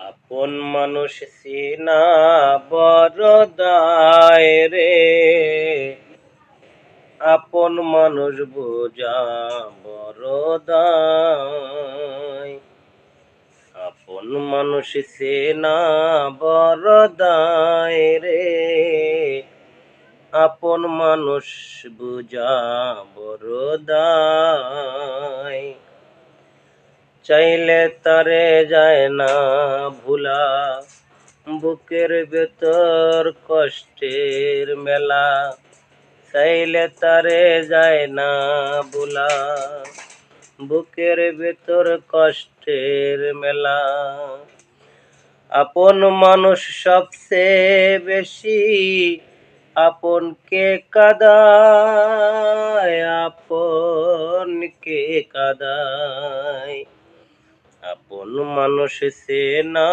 আপন মানুষ সিনা বড় দায় রে। আপন মানুষ বোঝা বরদায়। আপন মানুষ সিনা বড় দায় রে। আপন মানুষ বুঝা বড় দায় চাইলে তারে যায় না ভুলা। বুকের ভেতর কষ্টের মেলা। চাইলে তারে যায় না ভুলা। বুকের ভেতর কষ্টের মেলা। আপন মানুষ সবচেয়ে বেশি আপন কে কাদায়? আপন কে কাদায়? আপন মানুষ সে না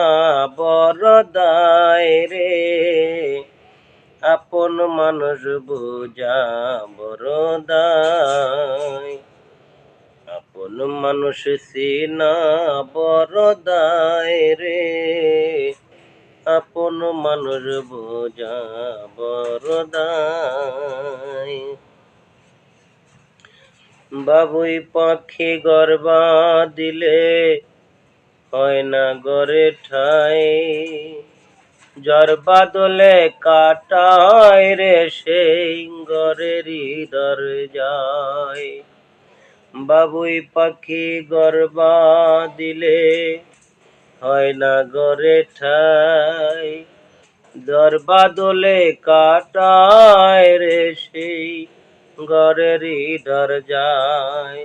বড় দায় রে। আপন মানুষ বোঝা বড় দায় আপন মানুষ সে না বড় দায় রে। আপন মানুষ বোঝা বড় দায় বাবুই পাখি গর্বা দিলে হয় না গড়ে ঠাই। জ্বর বাদলে কাটায় রে সেই গড়ের দর যায় বাবুই পাখি গর্বা দিলে হয় না গড়ে ঠাই। দরবাদলে কাটায় রে সেই ঘরের ডর যায়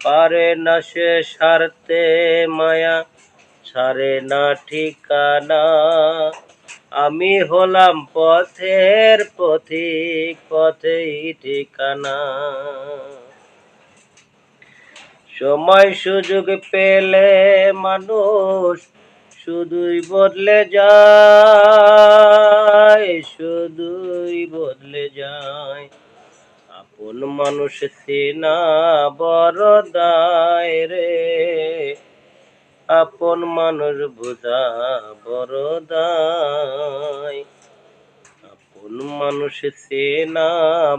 পারে না সে সারতে মায়া ছাড়ে না ঠিকানা। আমি হলাম পথের পথিক, পথেই ঠিকানা। সময় সুযোগ পেলে মানুষ শুধুই বদলে যায় শুধুই বদলে যায় আপন মানুষ সিনা বড় রে? আপন মানুষ বোঝা বড় আপন মানুষ সিনা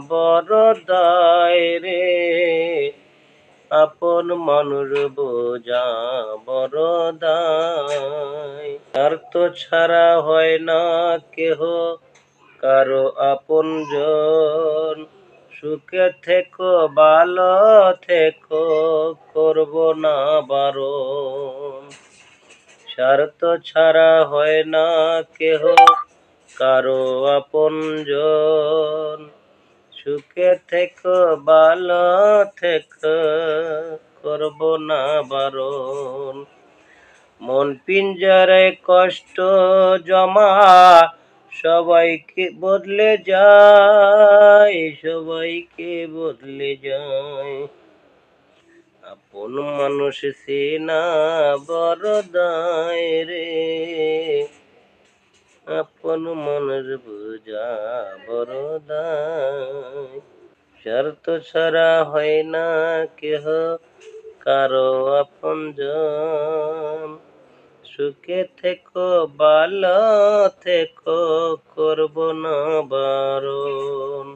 বড় দায় রে। আপন মানুষ বোঝা বড় তো ছাড়া হয় না কেহ, কারও আপন জন সুখে থেকো, ভালো থেকো, করব না বারণ স্বার্থ ছাড়া হয় না কেহ, কারও আপন সুখে থেকো, ভালো থেকো, করব না বারণ মন পিঞ্জরে কষ্ট জমা সবাইকে বদলে যায়, সবাইকে বদলে যায়। আপন মানুষ সিনা বড় দায় রে। আপন মানুষ বুঝা বড় দায়। শর্ত ছাড়া হয় না কেহ, কারও আপন জন সুখে থেকো ভালো থেকো করব না বারণ।